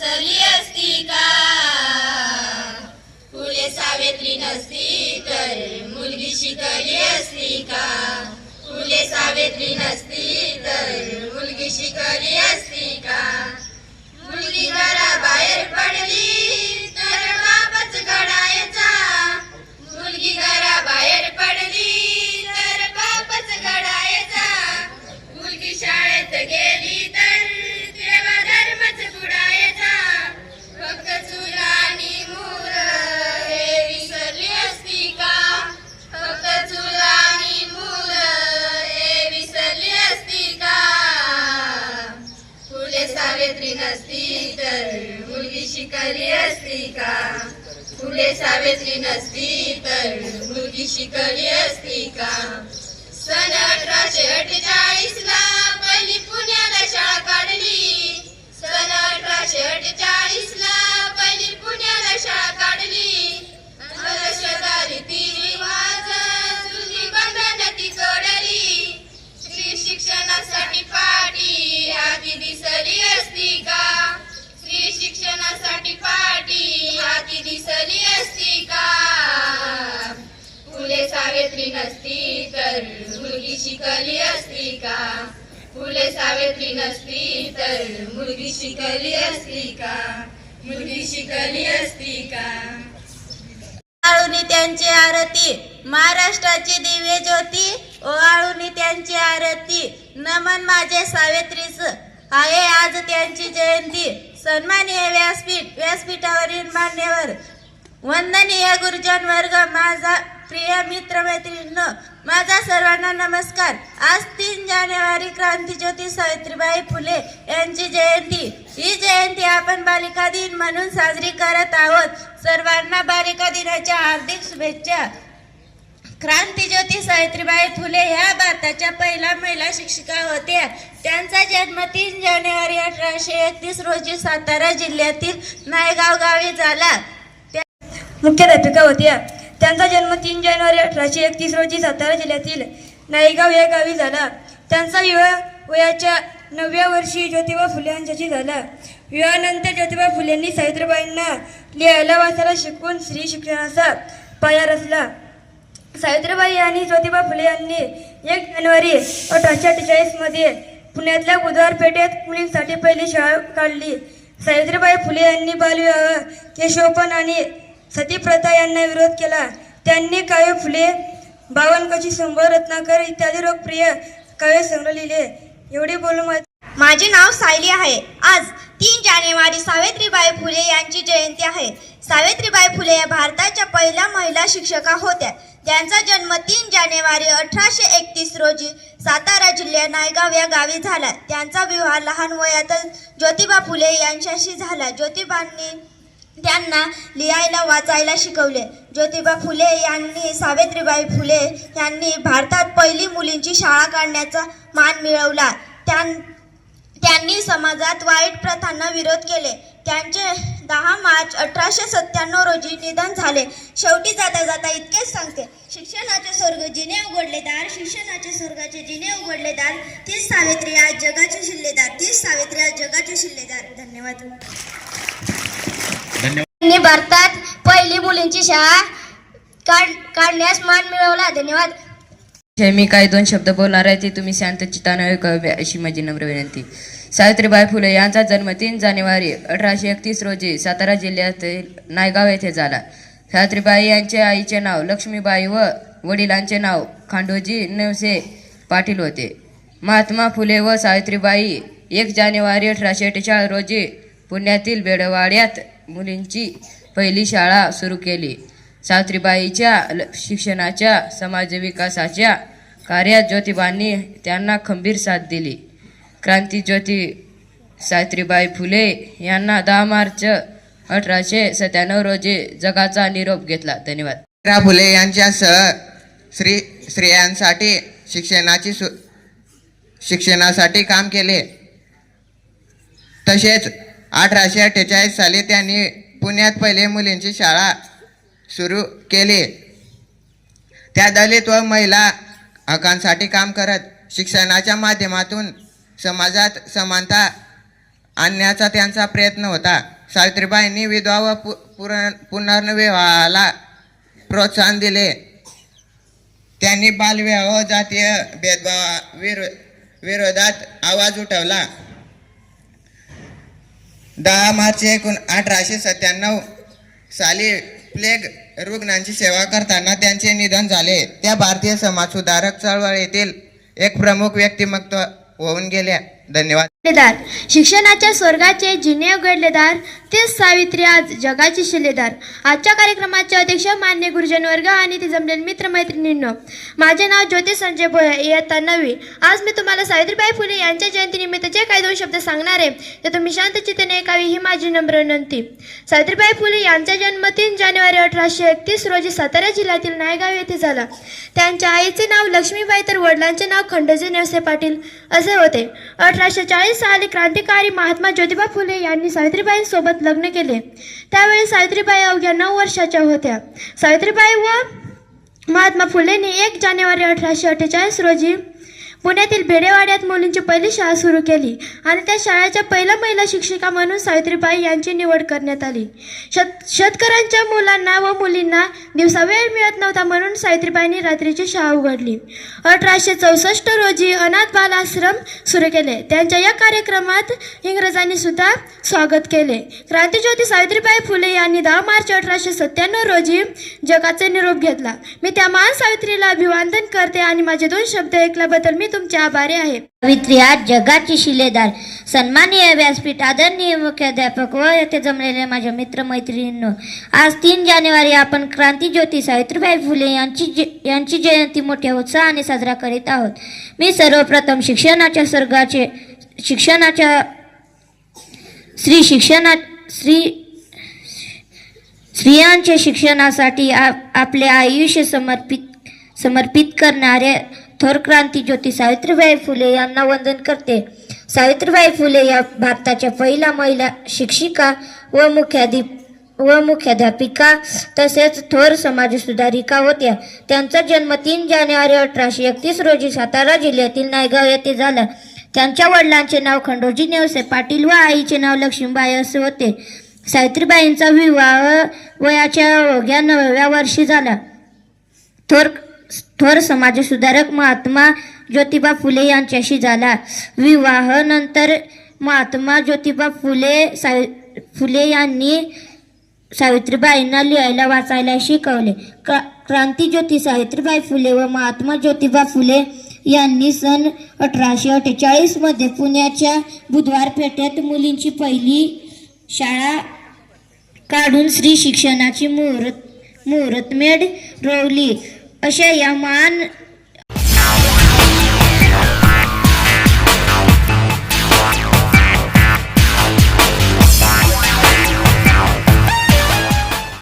बसली असती का? फुले सावित्री नसती तर मुलगी शिकली असती का? फुले सावित्री नसती तर मुलगी शिकली असती का? असती का फुले सावित्री नसती तर मुलगी शिकली असती का सन अठराशे अठ्ठेचाळीस ला पहिली पुण्याला शाळा काढली। सन अठराशे अठ्ठेचाळीस ला पहिली पुण्याला शाळा नसती तर मुलगी शिकली असती का? फुले सावित्री नसती तर मुलगी शिकली असती का? मुलगी शिकली असती का? आळूनी त्यांची आरती महाराष्ट्राची दिव्य ज्योती ओआळूनी त्यांची आरती नमन माझे सावित्रीच. आहे आज त्यांची जयंती. सन्मानीय व्यासपीठ व्यासपीठावरील मान्यवर वंदनीय गुरुजन वर्ग माझा प्रिय मित्र मैत्रिणींनो माझा सर्वांना नमस्कार. आज तीन जानेवारी क्रांतीज्योती सावित्रीबाई फुले यांची जयंती. ही जयंती आपण बालिका दिन म्हणून साजरी करत आहोत. सर्वांना बालिका दिनाच्या हार्दिक शुभेच्छा. क्रांतीज्योती सावित्रीबाई फुले ह्या भारताच्या पहिल्या महिला शिक्षिका होत्या. त्यांचा जन्म तीन जानेवारी अठराशे एकतीस रोजी सातारा जिल्ह्यातील नायगाव गावी झाला. त्या मुख्याध्यापिका होत्या. त्यांचा जन्म तीन जानेवारी अठराशे एकतीस रोजी सातारा जिल्ह्यातील नाईगाव या गावी झाला. त्यांचा विवाह वयाच्या नवव्या वर्षी ज्योतिबा फुले यांच्याशी झाला. विवाहानंतर ज्योतिबा फुलेंनी सावित्रीबाईंना लिहायला वाचायला शिकवून स्त्री शिक्षणाचा पाया रचला. सावित्रीबाई आणि ज्योतिबा फुले यांनी एक जानेवारी अठराशे अठ्ठेचाळीसमध्ये पुण्यातल्या बुधवार पेठेत मुलींसाठी पहिली शाळा काढली. सावित्रीबाई फुले यांनी बालविवाह केशोपन आणि सतीप्रथा यांना विरोध केला. त्यांनी काव्य फुले बावनकची संभव रत्नाकर इत्यादी लोकप्रिय काव्य संग्रह लिहिले. एवढे बोलून माझे नाव सायली आहे. आज तीन जानेवारी सावित्रीबाई फुले यांची जयंती आहे. सावित्रीबाई फुले या भारताच्या पहिल्या महिला शिक्षका होत्या. त्यांचा जन्म तीन जानेवारी अठराशे एकतीस रोजी सातारा जिल्ह्यात नायगाव या गावी झाला. त्यांचा विवाह लहान वयातच ज्योतिबा फुले यांच्याशी झाला. ज्योतिबांनी त्यांना लिहायला वाचायला शिकवले. ज्योतिबा फुले यांनी सावित्रीबाई फुले यांनी भारतात पहिली मुलींची शाळा काढण्याचा मान मिळवला. त्यां त्यांनी समाजात वाईट प्रथांना विरोध केले. त्यांचे दहा मार्च अठराशे सत्त्याण्णव रोजी निधन झाले. शेवटी जाता जाता इतकेच सांगते. शिक्षणाचे स्वर्ग जिने उघडले दार शिक्षणाचे स्वर्गाचे जिने उघडले दार. तीच सावित्री आज जगाचे शिल्लेदार तीच सावित्री आज जगाचे शिल्लेदार. धन्यवाद. त्यांनी भारतात पहिली मुलींची शाळा काढ काढण्यास मान मिळवला. धन्यवाद. मी काही दोन शब्द बोलणार आहे ते तुम्ही शांत चित्ताने ऐकावे अशी माझी नम्र विनंती. सावित्रीबाई फुले यांचा जन्म तीन जानेवारी अठराशे एकतीस रोजी सातारा जिल्ह्यातील नायगाव येथे झाला. सावित्रीबाई यांच्या आईचे नाव लक्ष्मीबाई व वडिलांचे नाव खांडोजी नेवसे पाटील होते. महात्मा फुले व सावित्रीबाई एक जानेवारी अठराशे अठ्ठेचाळीस रोजी पुण्यातील बेडवाड्यात मुलींची पहिली शाळा सुरू केली. सावित्रीबाईच्या ल- शिक्षणाच्या समाजविकासाच्या कार्यात ज्योतिबांनी त्यांना खंबीर साथ दिली. क्रांतीज्योती सावित्रीबाई फुले यांना दहा मार्च अठराशे सत्त्याण्णव रोजी जगाचा निरोप घेतला. धन्यवाद. रा फुले यांच्यासह स्त्री स्त्रियांसाठी शिक्षणाची सु शिक्षणासाठी काम केले. तसेच अठराशे अठ्ठेचाळीस साली त्यांनी पुण्यात पहिले मुलींची शाळा सुरू केली. त्या दलित व महिला हकांसाठी काम करत शिक्षणाच्या माध्यमातून समाजात समानता आणण्याचा त्यांचा प्रयत्न होता. सावित्रीबाईंनी विधवा व पु पुर- पुनर्विवाहाला प्रोत्साहन दिले. त्यांनी बालविवाह जातीय भेदभाव विरो विरोधात आवाज उठवला. दहा मार्च एकूण अठराशे सत्त्याण्णव साली प्लेग रुग्णांची सेवा करताना त्यांचे निधन झाले. त्या भारतीय समाजसुधारक चळवळीतील एक प्रमुख व्यक्तिमत्व होऊन गेल्या धन्यवाद. शिक्षणाच्या स्वर्गाचे जिने उघडलेदार तेच सावित्री आज जगाची शिलेदार. आजच्या कार्यक्रमाचे अध्यक्ष मान्य गुरुजन वर्ग आणि ते जमलेले मित्रमैत्रिणींनो. माझे नाव ज्योती संजय भोये इयत्ता नवी आज मी तुम्हाला सावित्रीबाई फुले यांच्या जयंतीनिमित्त जे काही दोन शब्द सांगणार आहे. ते तुम्ही शांत चित्तेने ऐकावी ही माझी नम्र विनंती. सावित्रीबाई फुले यांचा जन्म तीन जानेवारी अठराशे एकतीस रोजी सातारा जिल्ह्यातील नायगाव येथे झाला. त्यांच्या आईचे नाव लक्ष्मीबाई तर वडिलांचे नाव खंडोजी नेवसे पाटील असे होते. अठराशे चाळीस साली क्रांतिकारी महात्मा ज्योतिबा फुले यांनी सावित्रीबाईंसोबत लग्न केले. त्यावेळी सावित्रीबाई अवघ्या नऊ वर्षाच्या होत्या. सावित्रीबाई व महात्मा फुलेंनी एक जानेवारी अठराशे अठ्ठेचाळीस रोजी पुण्यातील भेडेवाड्यात मुलींची पहिली शाळा सुरू केली आणि त्या शाळेच्या पहिल्या महिला शिक्षिका म्हणून सावित्रीबाई यांची निवड करण्यात आली. शेत शेतकऱ्यांच्या मुलांना व मुलींना दिवसा वेळ मिळत नव्हता म्हणून सावित्रीबाईंनी रात्रीची शाळा उघडली. अठराशे चौसष्ट रोजी अनाथ बाल आश्रम सुरू केले. त्यांच्या या कार्यक्रमात इंग्रजांनी सुद्धा स्वागत केले. क्रांतीज्योती सावित्रीबाई फुले यांनी दहा मार्च अठराशे सत्त्याण्णव रोजी जगाचा निरोप घेतला. मी त्या महान सावित्रीला अभिवादन करते आणि माझे दोन शब्द ऐकल्याबद्दल मी तुमचे आभारी आहे. सावित्री आज जगाची शिलेदार सन्माननीय व्यासपीठ आदरणीय मुख्याध्यापक व येथे जमलेले माझ्या मित्रमैत्रिणींनो आज तीन जानेवारी आपण क्रांती ज्योती सावित्रीबाई फुले यांची यांची जयंती मोठ्या उत्साहाने साजरा करीत आहोत. मी सर्वप्रथम शिक्षणाच्या स्वर्गाचे शिक्षणाच्या श्री शिक्षणा श्री स्त्रियांच्या शिक्षणासाठी आ- आपले आयुष्य समर्पित समर्पित करणारे थोर क्रांती ज्योती सावित्रीबाई फुले यांना वंदन करते. सावित्रीबाई फुले या भारताच्या पहिल्या महिला शिक्षिका व मुख्याधी व मुख्याध्यापिका तसेच थोर समाज सुधारिका होत्या. त्यांचा जन्म तीन जानेवारी अठराशे एकतीस रोजी सातारा जिल्ह्यातील नायगाव येथे झाला. त्यांच्या वडिलांचे नाव खंडोजी नेवसे पाटील व आईचे नाव लक्ष्मीबाई असे होते. सावित्रीबाईंचा विवाह वयाच्या अवघ्या नवव्या वर्षी झाला. थोर थोर समाजसुधारक महात्मा ज्योतिबा फुले यांच्याशी झाला. विवाहानंतर महात्मा ज्योतिबा फुले सावि फुले यांनी सावित्रीबाईंना लिहायला वाचायला शिकवले. क्रा क्रांतीज्योती सावित्रीबाई फुले व महात्मा ज्योतिबा फुले यांनी सन अठराशे अठ्ठेचाळीसमध्ये पुण्याच्या बुधवार पेठेत मुलींची पहिली शाळा काढून स्त्री शिक्षणाची मुहूर्त मुहूर्तमेढ रोवली. अशा या महान